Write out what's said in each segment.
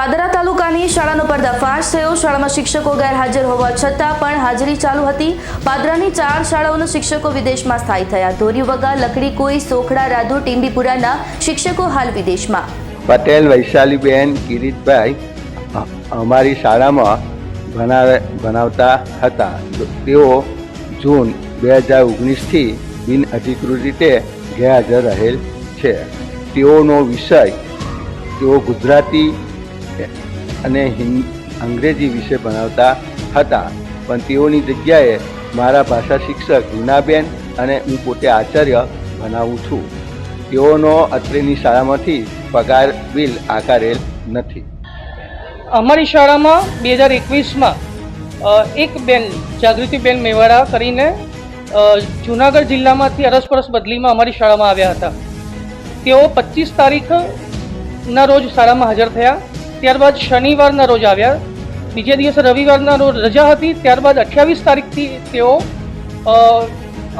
પાદરા તાલુકાની શાળાનો પર્દાફાશ થયો. શાળામાં શિક્ષકો ગેરહાજર હોવા છતાં પણ હાજરી ચાલુ હતી. પાદરાની ચાર શાળાઓના શિક્ષકો વિદેશમાં સ્થાયી થયા. ધોરીવગા લકડી કોઈ, સોખડા રાધુ ટીંબીપુરાના શિક્ષકો હાલ વિદેશમાં. પટેલ, વૈશાલીબેન, કિરીટભાઈ અમારી શાળામાં ભણાવે, ભણાવતા હતા. તેઓ જૂન બે હજાર ઓગણીસથી બિનઅધિકૃત રીતે ગેરહાજર રહેલ છે. તેઓનો વિષય, તેઓ ગુજરાતી અને હિન્દ અંગ્રેજી વિષય ભણાવતા હતા. પણ તેઓની જગ્યાએ મારા ભાષા શિક્ષક હિનાબેન અને હું પોતે આચાર્ય ભણાવું છું. તેઓનો અત્રેની શાળામાંથી પગાર બિલ આકારેલ નથી. અમારી શાળામાં બે હજાર એકવીસમાં એક બેન જાગૃતિબેન મેવાડા કરીને જુનાગઢ જિલ્લામાંથી અરસપરસ બદલીમાં અમારી શાળામાં આવ્યા હતા. તેઓ પચીસ તારીખના રોજ શાળામાં હાજર થયા. ત્યારબાદ શનિવારના રોજ આવ્યા. બીજા દિવસે રવિવારના રોજ રજા હતી. ત્યારબાદ અઠ્યાવીસ તારીખથી તેઓ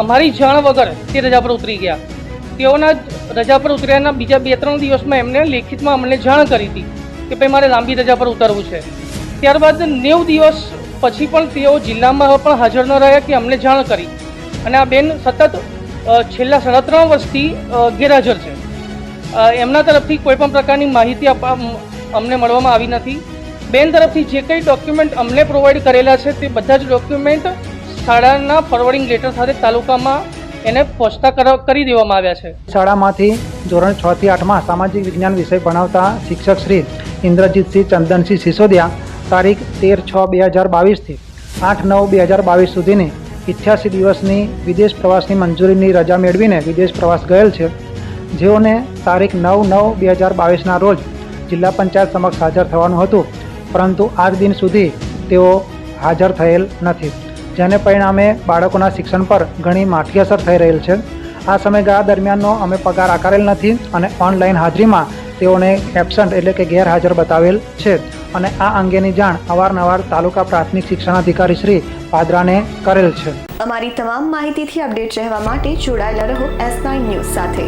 અમારી જાણ વગર તે રજા પર ઉતરી ગયા. તેઓના રજા પર ઉતર્યાના બીજા બે ત્રણ દિવસમાં એમને લેખિતમાં અમને જાણ કરી હતી કે ભાઈ મારે લાંબી રજા પર ઉતરવું છે. ત્યારબાદ નેવ દિવસ પછી પણ તેઓ જિલ્લામાં પણ હાજર ન રહ્યા કે અમને જાણ કરી. અને આ બેન સતત છેલ્લા સાડા ત્રણ વર્ષથી ગેરહાજર છે. એમના તરફથી કોઈ પણ પ્રકારની માહિતી આપવા અમને મળવામાં આવી નથી. બેન તરફથી જે કંઈ ડોક્યુમેન્ટ અમને પ્રોવાઈડ કરેલા છે તે બધા જ ડોક્યુમેન્ટ શાળાના ફોરવર્ડિંગ લેટર સાથે તાલુકામાં એને પહોંચતા કર- દેવામાં આવ્યા છે. શાળામાંથી ધોરણ છ થી આઠમાં સામાજિક વિજ્ઞાન વિષય ભણાવતા શિક્ષક શ્રી ઇન્દ્રજીતસિંહ ચંદનસિંહ સિસોદિયા તારીખ તેર છ બે હજાર બાવીસથી આઠ નવ બે હજાર બાવીસ સુધીની ઇઠ્યાસી દિવસની વિદેશ પ્રવાસની મંજૂરીની રજા મેળવીને વિદેશ પ્રવાસ ગયેલ છે. જેઓને તારીખ નવ નવ બે હજાર બાવીસના રોજ જિલ્લા પંચાયત સમક્ષ હાજર થવાનું હતું, પરંતુ આજ દિન સુધી તેઓ હાજર થયેલ નથી. જેને પરિણામે બાળકોના શિક્ષણ પર ઘણી માઠી અસર થઈ રહેલ છે. આ સમયગાળા દરમિયાનનો અમે પગાર આકારેલ નથી અને ઓનલાઈન હાજરીમાં તેઓને એબસન્ટ એટલે કે ગેરહાજર બતાવેલ છે. અને આ અંગેની જાણ અવારનવાર તાલુકા પ્રાથમિક શિક્ષણાધિકારી શ્રી પાદરાને કરેલ છે. અમારી તમામ માહિતીથી અપડેટ રહેવા માટે જોડાયેલા રહો એસ નાઇન ન્યૂઝ સાથે.